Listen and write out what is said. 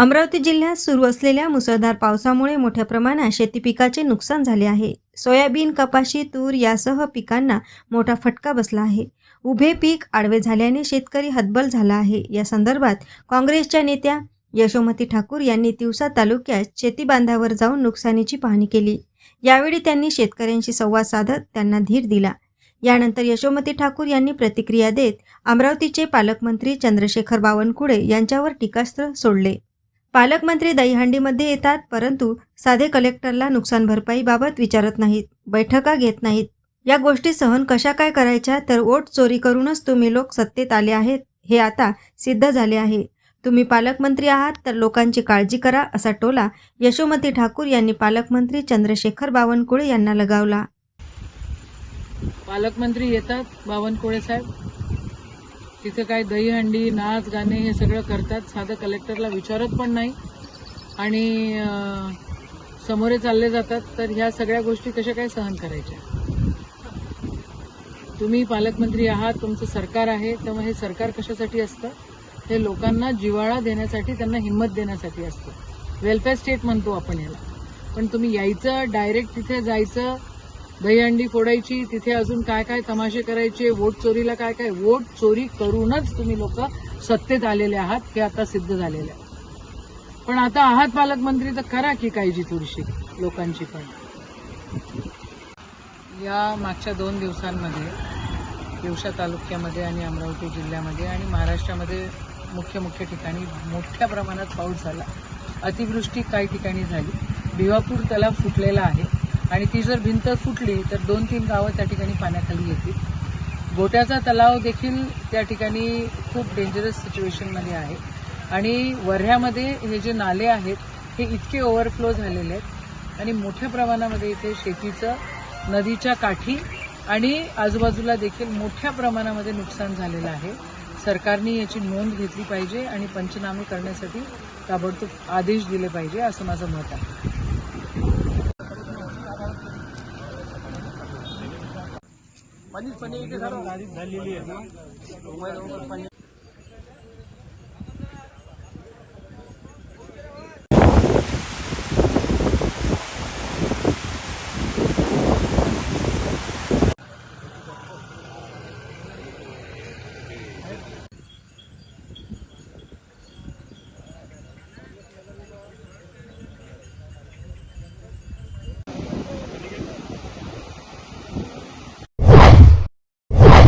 अमरावती जिल्ह्यात सुरू असलेल्या मुसळधार पावसामुळे मोठ्या प्रमाणात शेती पिकाचे नुकसान झाले आहे. सोयाबीन कपाशी तूर यासह पिकांना मोठा फटका बसला आहे. उभे पीक आडवे झाल्याने शेतकरी हतबल झाला आहे. या संदर्भात काँग्रेसच्या नेत्या यशोमती ठाकूर यांनी तिवसा तालुक्यात शेती बांधावर जाऊन नुकसानीची पाहणी केली. यावेळी त्यांनी शेतकऱ्यांशी संवाद साधत त्यांना धीर दिला. यानंतर यशोमती ठाकूर यांनी प्रतिक्रिया देत अमरावतीचे पालकमंत्री चंद्रशेखर बावनकुळे यांच्यावर टीकास्त्र सोडले. पालकमंत्री दहीहंडीमध्ये येतात परंतु साधे कलेक्टरला नुकसान भरपाईबाबत विचारत नाहीत बैठका घेत नाहीत. या गोष्टी सहन कशा काय करायच्या तर वोट चोरी करूनच तुम्ही लोक सत्तेत आले आहेत हे आता सिद्ध झाले आहे. तुम्ही पालकमंत्री आहात तर लोकांची काळजी करा असा टोला यशोमती ठाकूर यांनी पालकमंत्री चंद्रशेखर बावनकुळे यांना लगावला. पालकमंत्री येतात बावनकुळे साहेब. तिथे काय दहीहंडी नाच गाणे हे सगळं करतात. साधं कलेक्टरला विचारत पण नाही. आणि समोरे चालले जातात. तर ह्या सगळ्या गोष्टी कशा काय सहन करायच्या? तुम्ही पालकमंत्री आहात तुमचं सरकार आहे. तर मग हे सरकार कशासाठी असतं? हे लोकांना जिवाळा देण्यासाठी त्यांना हिंमत देण्यासाठी असतं. वेलफेअर स्टेट म्हणतो आपण याला. पण तुम्ही यायचं डायरेक्ट तिथे जायचं दहीहंडी फोडायची तिथे अजून काय काय तमाशे करायचे वोट चोरीला काय काय? वोट चोरी करूनच तुम्ही लोक सत्तेत आलेले आहात हे आता सिद्ध झालेले आहे. पण आता आहात पालकमंत्री तर करा की काळजी थोडीशी लोकांची पण. या मागच्या दोन दिवसांमध्ये दिवसा तालुक्यामध्ये आणि अमरावती जिल्ह्यामध्ये आणि महाराष्ट्रामध्ये मुख्य मुख्य ठिकाणी मोठ्या प्रमाणात पाऊस झाला. अतिवृष्टी काही ठिकाणी झाली. भिवापूर तलाव फुटलेला आहे. आणि ती जर भिंत फुटली तर दोन तीन गावं त्या ठिकाणी पाण्याखाली येतील. गोट्याचा तलाव देखील त्या ठिकाणी खूप डेंजरस सिच्युएशनमध्ये आहे. आणि वर्ह्यामध्ये हे जे नाले आहेत हे इतके ओव्हरफ्लो झालेले आहेत. आणि मोठ्या प्रमाणामध्ये इथे शेतीचं नदीच्या काठी आणि आजूबाजूला देखील मोठ्या प्रमाणामध्ये नुकसान झालेलं आहे. सरकारने याची नोंद घेतली पाहिजे आणि पंचनामे करण्यासाठी ताबडतोब आदेश दिले पाहिजे असं माझं मत आहे. इथे झालं झालेली आहे पाणी